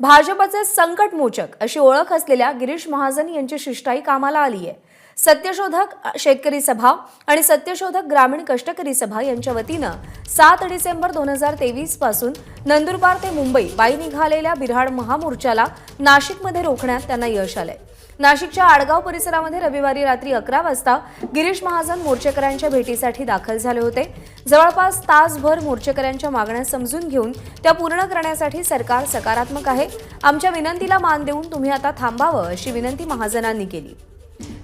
भाजपचे संकटमोचक अशी ओळख असलेल्या गिरीश महाजन यांची शिष्टाई कामाला आली आहे. सत्यशोधक शेतकरी सभा आणि सत्यशोधक ग्रामीण कष्टकरी सभा यांच्या वतीनं सात डिसेंबर दोन हजार तेवीसपासून नंदुरबार ते मुंबई बाई निघालेल्या बिराड महामोर्चाला नाशिकमध्ये रोखण्यात त्यांना यश आलंय. नाशिकच्या आडगाव परिसरामध्ये रविवारी रात्री अकरा वाजता गिरीश महाजन मोर्चेकऱ्यांच्या भेटीसाठी दाखल झाले होते. जवळपास तासभर मोर्चेकऱ्यांच्या मागण्या समजून घेऊन त्या पूर्ण करण्यासाठी सरकार सकारात्मक आहे. आमच्या विनंतीला मान देऊन तुम्ही आता थांबावं अशी विनंती महाजनांनी केली.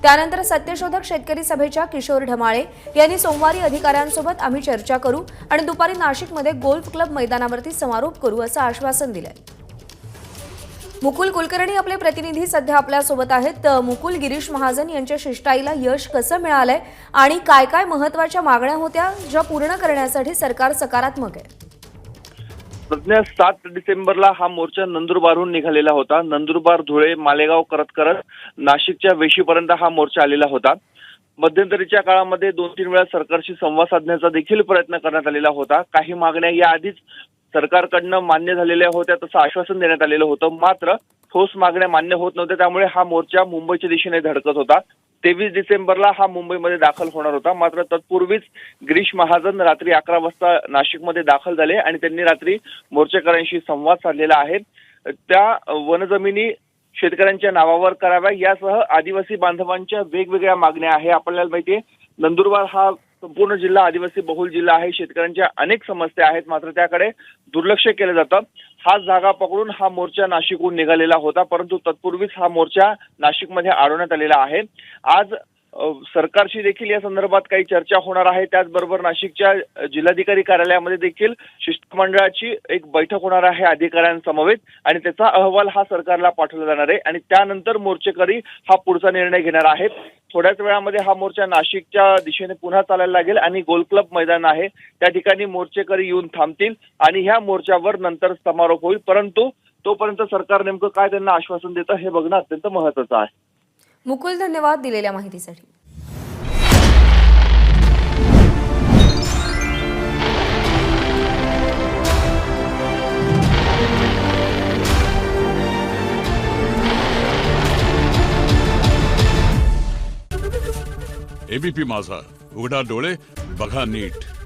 त्यानंतर सत्यशोधक शेतकरी सभेच्या किशोर ढमाळे यांनी सोमवारी अधिकाऱ्यांसोबत आम्ही चर्चा करू आणि दुपारी नाशिकमध्ये गोल्फ क्लब मैदानावरती समारोप करू असं आश्वासन दिलं मुकुल कुलकर्णी आपले प्रतिनिधी सध्या आपल्यासोबत आहेत. मुकुल गिरीश महाजन यांच्या शिष्टाईला यश कसं मिळालंय आणि काय काय महत्त्वाच्या मागण्या होत्या ज्या पूर्ण करण्यासाठी सरकार सकारात्मक आहे? प्रज्ञा सात डिसेंबरला हा मोर्चा नंदुरबारहून निघालेला होता. नंदुरबार धुळे मालेगाव करत करत नाशिकच्या वेशीपर्यंत हा मोर्चा आलेला होता. मध्यंतरीच्या काळामध्ये दोन तीन वेळा सरकारशी संवाद साधण्याचा देखील प्रयत्न करण्यात आलेला होता. काही मागण्या या आधीच सरकारकडनं मान्य झालेल्या होत्या तसं आश्वासन देण्यात आलेलं होतं. मात्र ठोस मागण्या मान्य होत नव्हत्या त्यामुळे हा मोर्चा मुंबईच्या दिशेने धडकत होता. तेवीस डिसेंबरला हा मुंबईमध्ये दाखल होणार होता. मात्र तत्पूर्वीच गिरीश महाजन रात्री अकरा वाजता नाशिकमध्ये दाखल झाले आणि त्यांनी रात्री मोर्चेकऱ्यांशी संवाद साधलेला आहे. त्या वनजमिनी शेतकऱ्यांच्या नावावर कराव्या. यासह आदिवासी बांधवांच्या वेगवेगळ्या मागण्या आहे. आपल्याला माहितीये नंदुरबार हा संपूर्ण जिल्हा आदिवासी बहुल जिल्हा आहे. शेतकऱ्यांच्या अनेक समस्या आहेत. मात्र त्याकडे दुर्लक्ष केलं जातं. हाच जागा पकडून हा मोर्चा नाशिकहून निघालेला होता. परंतु तत्पूर्वीच हा मोर्चा नाशिकमध्ये अडवण्यात आलेला आहे. आज सरकारशी देखील या संदर्भात काही चर्चा होणार आहे. त्याचबरोबर नाशिकच्या जिल्हाधिकारी कार्यालयामध्ये देखील शिष्टमंडळाची एक बैठक होणार आहे अधिकाऱ्यांसमवेत आणि त्याचा अहवाल हा सरकारला पाठवला जाणार आहे. आणि त्यानंतर मोर्चेकरी हा पुढचा निर्णय घेणार आहेत. थोड्याच वेळामध्ये हा मोर्चा नाशिकच्या दिशेने पुन्हा चालायला लागेल आणि गोल क्लब मैदान आहे. त्या ठिकाणी मोर्चेकरी येऊन थांबतील आणि ह्या मोर्चावर नंतर समारोप होईल. परंतु तोपर्यंत सरकार नेमकं काय त्यांना आश्वासन देतं हे बघणं अत्यंत महत्वाचं आहे. मुकुल धन्यवाद दिलेल्या माहितीसाठी. एबीपी माझा. उघडा डोळे बघा नीट.